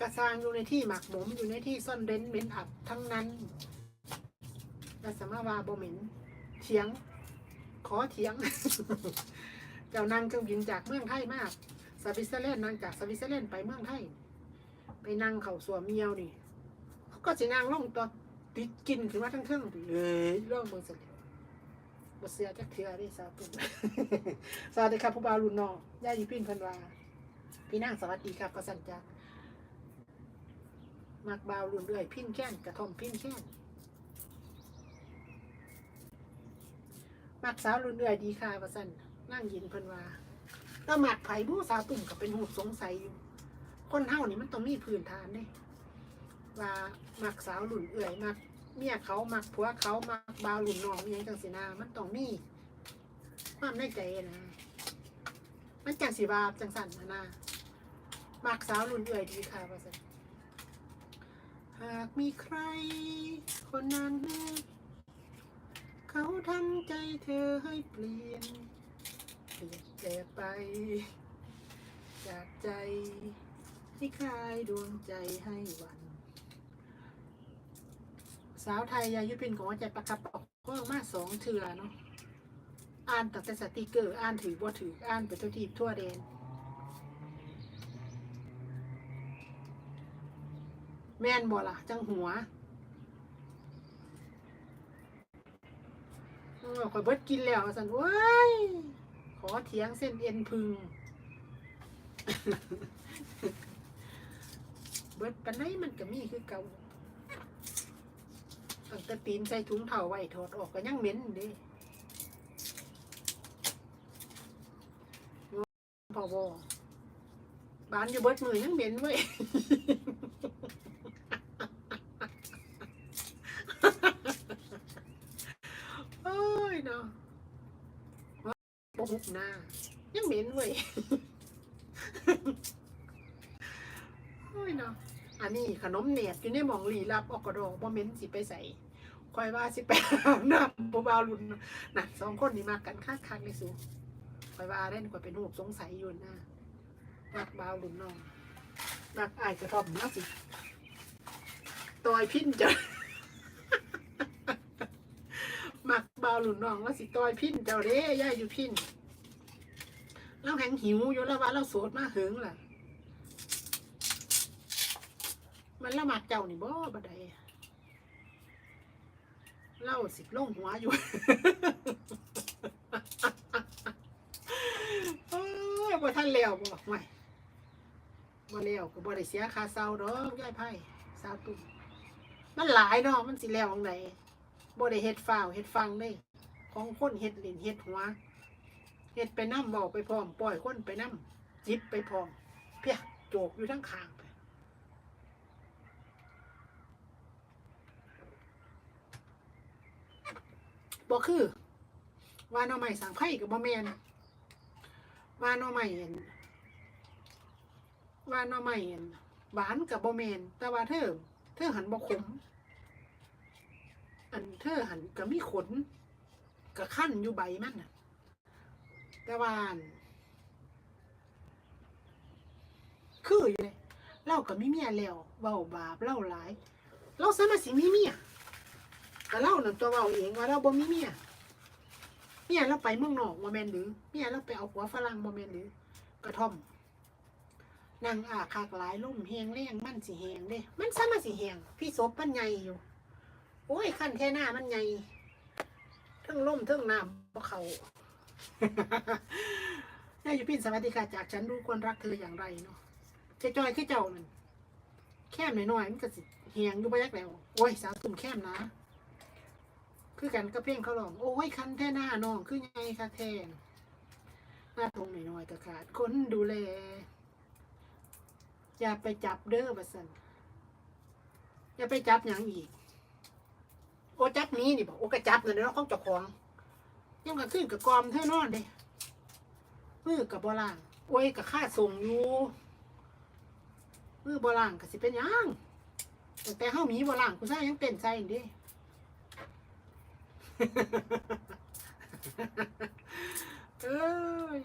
กระซางอยู่ในที่หมักหมมอยู่ในที่ซ่อนเร้นเหม็นอับทั้งนั้นและสมาวาบเหม็นเถียง ขอเถียง เจ้านางเครื่องบินจากเมืองไทยมากสวิตเซอร์แลนด์นางจากสวิตเซอร์แลนด์ไปเมืองไทย ไปนั่งเข่าสวมเมียวนี่เขาก็สินางล่องตัวติดกินขึ้นมาทั้งเครื่องเอ้ยเรื่องเมืองเสร็จบเสียจักเทือเดิสาธุสวัสดีครับผู้บ่าวรุ่นน้องย่าอยู่พินพันวาพี่นางสวัสดีครับก็สั่นจัก มักเบาวรุ่นเรื่อยพิ้นแค้นกระท่อมพิ้นแค้นมักสาวรุ่นเรื่อยดีค่ะว่าสั่นนั่งยินเพิ่นว่าถ้ามักไผ่ผู้สาวตุ่มก็เป็นหูสงสัยอยู่ คนเฮานี่มันต้องมีพื้นฐานเด้ว่ามักสาวรุ่นเอื่อยมักเมียเขามักผัวเขามักบ่าวรุ่นน้องอหยังจังสินา มันต้องมีความในใจนะมันจังสิบาจังสันนะมักสาวรุ่นเอื่อยดีค่ะว่าซั่น หากมีใคร คนนั้น เขาทำใจเธอให้เปลี่ยนเปลี่ยนแปลไป จากใจ ที่คลายดวงใจให้วัน สาวไทยยายุพินของหัวใจประคับออกก็มาสองเถื่อเนาะอ่านตั้งแต่สติกเกอร์อ่านถือบ่ถืออ่านไปทั่วทีทั่วแดน แม่นบ่ล่ะ จังหัวข่อยเบิดกินแล้วสันว้ยขอเถียงเส้นเอ็นพึง เบิดปันไหนมันก็มีคือเก่าตั้งแต่ตีนใส่ถุงเท้าไว้ถอดออกก็ยังเหม็นดิพอบอบานอยู่เบิดมือยังเหม็นเว้ย โอ้ยเนาะว่าบ่ หุบหน้า ยังเหม็นเว้ยโอ้ยเนาะอันนี้ขนมเนียดอยู่ในหมองหลีรับออกกระดอกบ่เหม็นสิไปใส่คอยว่าสิไปอาบน้ำบ่บาวรุ่นน่ะสองคนนี่มากันคักคักๆเลยสูคอยว่าเล่นกว่าเป็นหูกสงสัยอยู่นะรักบาวรุ่นน้องรักอายกระทอมนะสิตอยพินจ้ะมักบาวรุ่นน้องว่าสิตอยพินเจ้าเด้ย่าอยู่พิน เราแหงหิวอยู่แล้วว่าเราโสดมาเหึงล่ะ มันละหมักเจ้านี่บ่บัดใดเล่าสิล่งหัวอยู่โอ้ยบ่ทันแล้วบ่ห่บ่แล้วก็บ่ได้เสียค่าเซาดอกยายไพ่สาวตุ้มมันหลายเนาะมันสิแล้วจังไดบ่ได้เฮ็ดฟ้าวเฮ็ดฟังเด้ของคนเฮ็ดเล่นเฮ็ดหัว ฮ็ดไปน้ำเว้าไปพร้อมปล่อยคนไปน้ำจิบไปพร้อม เพียโจกอยู่ทั้งขางไปบ่คือ ว่านอใหม่สังไผ่กับบ่แมนว่านอใหม่เห็นว่านอใหม่เห็นหวานกับบ่แมนแต่ว่าเธอเธอหันบ่ขมอันเธอหันก็มีขนก็ขั้นอยู่ใบมันน่ะ แต่ว่าอันคืออยู่เลยเล่าก็มีเมียแล้วเว้าบาปเล่าหลาย เราสามารถสิมีเมียก็เล่านั่นตัวเราเองว่าเราบ่มีเมียเมียเราไปเมืองนอกบ่แม่นหรือเมียเราไปเอาผัวฝรั่งบ่แม่นหรือกระท่อมนางอาคากหลายล่มแหงแรงมันสิแหงเด้ มันซ้ำมาสิแหงพี่ศพมันใหญ่อยู่ โอ้ยขั้นแค่หน้ามันใหญ่ทั้งล่มทั้งน้ำเขา นายอยู่พินสวัสดีค่ะ จากฉันรู้คนรักเธออย่างไรเนาะเจจอยคือเจ้านั่นแค่หน่อยๆมันก็สิแหงอยู่บ่ยักแล้ว โอ้ย สาวตุ่มแคมนะ คือกันก็เพ่งเขาลอง โอ้ย คันแท่หน้าน้อง คือไงคะแทนหน้าตรงหน่อยๆก็ขาดคนดูแล อย่าไปจับเด้อบัสันอย่าไปจับอย่างอีก โอ้จับนี้นี่บอกโอ้กระจับเลยเนาะของเจ้าของ ยังกระขึ้นกับกอมเท่านอนเด้มือกับบล่างโอ้ยกับค่าส่งอยู่มือบล่างกับสิเป็นยังแต่แต่เฮามีบล่างกูซ่ายังเต้นใจอยู่เดิเอ้ย